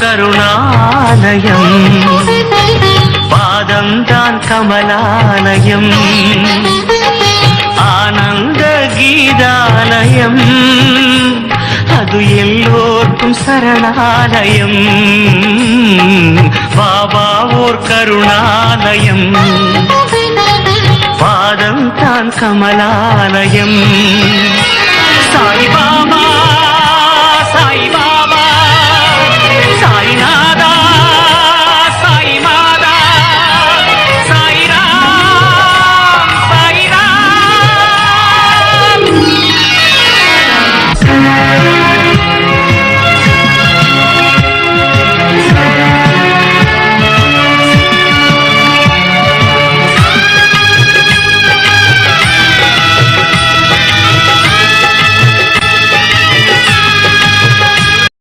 கருணாலயம். பாதம் தான் கமலாலயம். ஆனந்த கீதாலயம். அது எல்லோர்க்கும் சரணாலயம். பாபா ஓர் கருணாலயம். பாதம் தான் கமலாலயம். சாய்பாபா